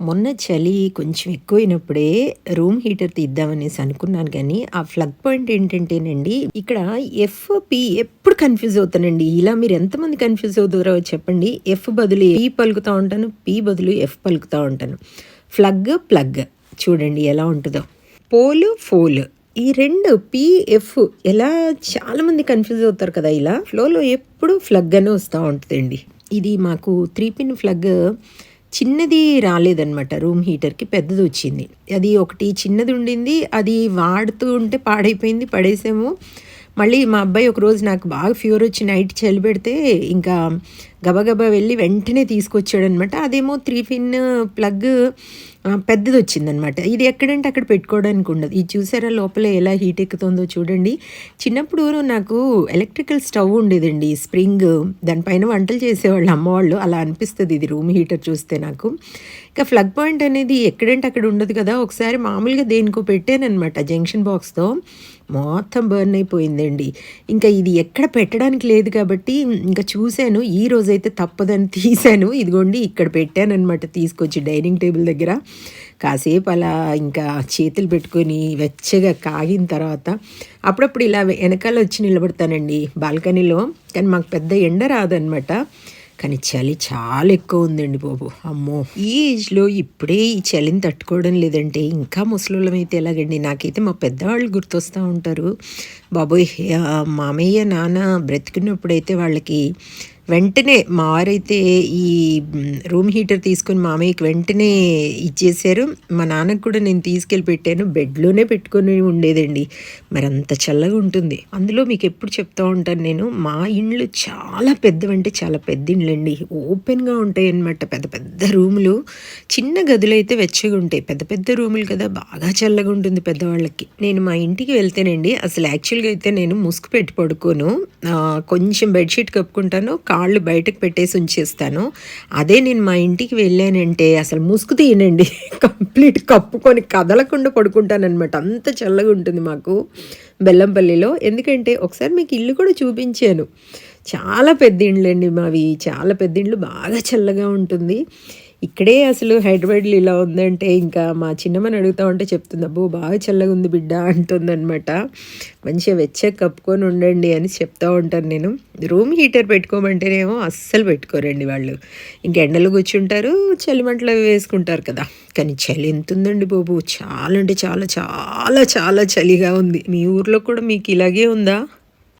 మొన్న చలి కొంచెం ఎక్కువైనప్పుడే రూమ్ హీటర్ తీద్దామనేసి అనుకున్నాను కానీ ఆ ఫ్లగ్ పాయింట్ ఏంటంటేనండి ఇక్కడ ఎఫ్ పి ఎప్పుడు కన్ఫ్యూజ్ అవుతానండి. ఇలా మీరు ఎంతమంది కన్ఫ్యూజ్ అవుతారో చెప్పండి. ఎఫ్ బదులు పి పలుకుతూ ఉంటాను పి బదులు ఎఫ్ పలుకుతూ ఉంటాను. ఫ్లగ్ ప్లగ్. చూడండి ఎలా ఉంటుందో. పోలు ఫోలు. ఈ రెండు పిఎఫ్ ఎలా చాలామంది కన్ఫ్యూజ్ అవుతారు కదా ఇలా. ఫ్లోలో ఎప్పుడు ఫ్లగ్ అని వస్తూ ఉంటుందండి. ఇది మాకు త్రీ పిన్ ఫ్లగ్ చిన్నది రాలేదనమాట రూమ్ హీటర్కి పెద్దది వచ్చింది. అది ఒకటి చిన్నది ఉండింది అది వాడుతూ ఉంటే పాడైపోయింది పడేసాము. మళ్ళీ మా అబ్బాయి ఒకరోజు నాకు బాగా ఫీవర్ వచ్చి నైట్ చలి పెడితే ఇంకా గబగబా వెళ్ళి వెంటనే తీసుకొచ్చాడనమాట అదేమో త్రీ ఫిన్ ప్లగ్ uh, uh, పెద్దది వచ్చిందనమాట ఇది ఎక్కడంటే అక్కడ పెట్టుకోవడానికి ఉండదు. ఇది చూసారా లోపల ఎలా హీట్ ఎక్కుతుందో చూడండి. చిన్నప్పుడు నాకు ఎలక్ట్రికల్ స్టవ్ ఉండేదండి స్ప్రింగ్ దానిపైన వంటలు చేసేవాళ్ళు అమ్మవాళ్ళు. అలా అనిపిస్తుంది ఇది రూమ్ హీటర్ చూస్తే నాకు. ఇంకా ఫ్లగ్ పాయింట్ అనేది ఎక్కడంటే అక్కడ ఉండదు కదా. ఒకసారి మామూలుగా దేనికో పెట్టానమాట జంక్షన్ బాక్స్తో మొత్తం బర్న్ అయిపోయిందండి. ఇంకా ఇది ఎక్కడ పెట్టడానికి లేదు కాబట్టి ఇంకా చూశాను. ఈ అయితే తప్పదని తీశాను. ఇదిగోండి ఇక్కడ పెట్టానమాట తీసుకొచ్చి డైనింగ్ టేబుల్ దగ్గర. కాసేపు అలా ఇంకా చేతులు పెట్టుకొని వెచ్చగా కాగిన తర్వాత అప్పుడప్పుడు ఇలా వెనకాల వచ్చి నిలబడతానండి బాల్కనీలో. కానీ మాకు పెద్ద ఎండ రాదనమాట కానీ చలి చాలా ఎక్కువ ఉందండి బాబు. అమ్మో! ఈ ఏజ్లో ఇప్పుడే ఈ చలిని తట్టుకోవడం లేదంటే ఇంకా ముసలిళ్ళం అయితే ఎలాగండి? నాకైతే మా పెద్దవాళ్ళు గుర్తొస్తూ ఉంటారు. బాబోయ్ మామయ్య నాన్న బ్రతికినప్పుడైతే వాళ్ళకి వెంటనే మా ఈ రూమ్ హీటర్ తీసుకొని మామయ్యకి వెంటనే ఇచ్చేసారు మా నాన్నకు కూడా నేను తీసుకెళ్ళి పెట్టాను. బెడ్లోనే పెట్టుకొని ఉండేదండి. మరి అంత చల్లగా ఉంటుంది. అందులో మీకు ఎప్పుడు చెప్తూ ఉంటాను నేను మా ఇండ్లు చాలా పెద్దవంటే చాలా పెద్ద ఇండ్లు అండి ఓపెన్గా ఉంటాయి అనమాట పెద్ద పెద్ద రూములు. చిన్న గదులు అయితే వెచ్చగా ఉంటాయి. పెద్ద పెద్ద రూములు కదా బాగా చల్లగా ఉంటుంది పెద్దవాళ్ళకి. నేను మా ఇంటికి వెళ్తేనండి. అసలు యాక్చువల్గా అయితే నేను ముసుగు పెట్టి పడుకోను. కొంచెం బెడ్షీట్ కప్పుకుంటాను. కాళ్ళు బయటకు పెట్టేసి ఉంచేస్తాను. అదే నేను మా ఇంటికి వెళ్ళానంటే అసలు ముసుగు తీయనండి. కంప్లీట్ కప్పుకొని కదలకుండా పడుకుంటానమాట అంత చల్లగా ఉంటుంది మాకు బెల్లంపల్లిలో. ఎందుకంటే ఒకసారి మీకు ఇల్లు కూడా చూపించాను. చాలా పెద్ద ఇండ్లండి మావి. చాలా పెద్ద ఇండ్లు బాగా చల్లగా ఉంటుంది. ఇక్కడే అసలు హైదరాబాద్లో ఇలా ఉందంటే ఇంకా మా చిన్నమ్మని అడుగుతా ఉంటే చెప్తుంది అబ్బో బాగా చల్లగా ఉంది బిడ్డ అంటుందన్నమాట. మంచిగా వెచ్చగా కప్పుకొని ఉండండి అని చెప్తా ఉంటాను నేను. రూమ్ హీటర్ పెట్టుకోమంటేనేమో అస్సలు పెట్టుకోరండి వాళ్ళు. ఇంకా ఎండలు కూర్చుంటారు చలిమంటలు వేసుకుంటారు కదా. కానీ చలి ఎంత ఉందండి బాబు. చాలా అంటే చాలా చాలా చాలా చలిగా ఉంది. మీ ఊర్లో కూడా మీకు ఇలాగే ఉందా?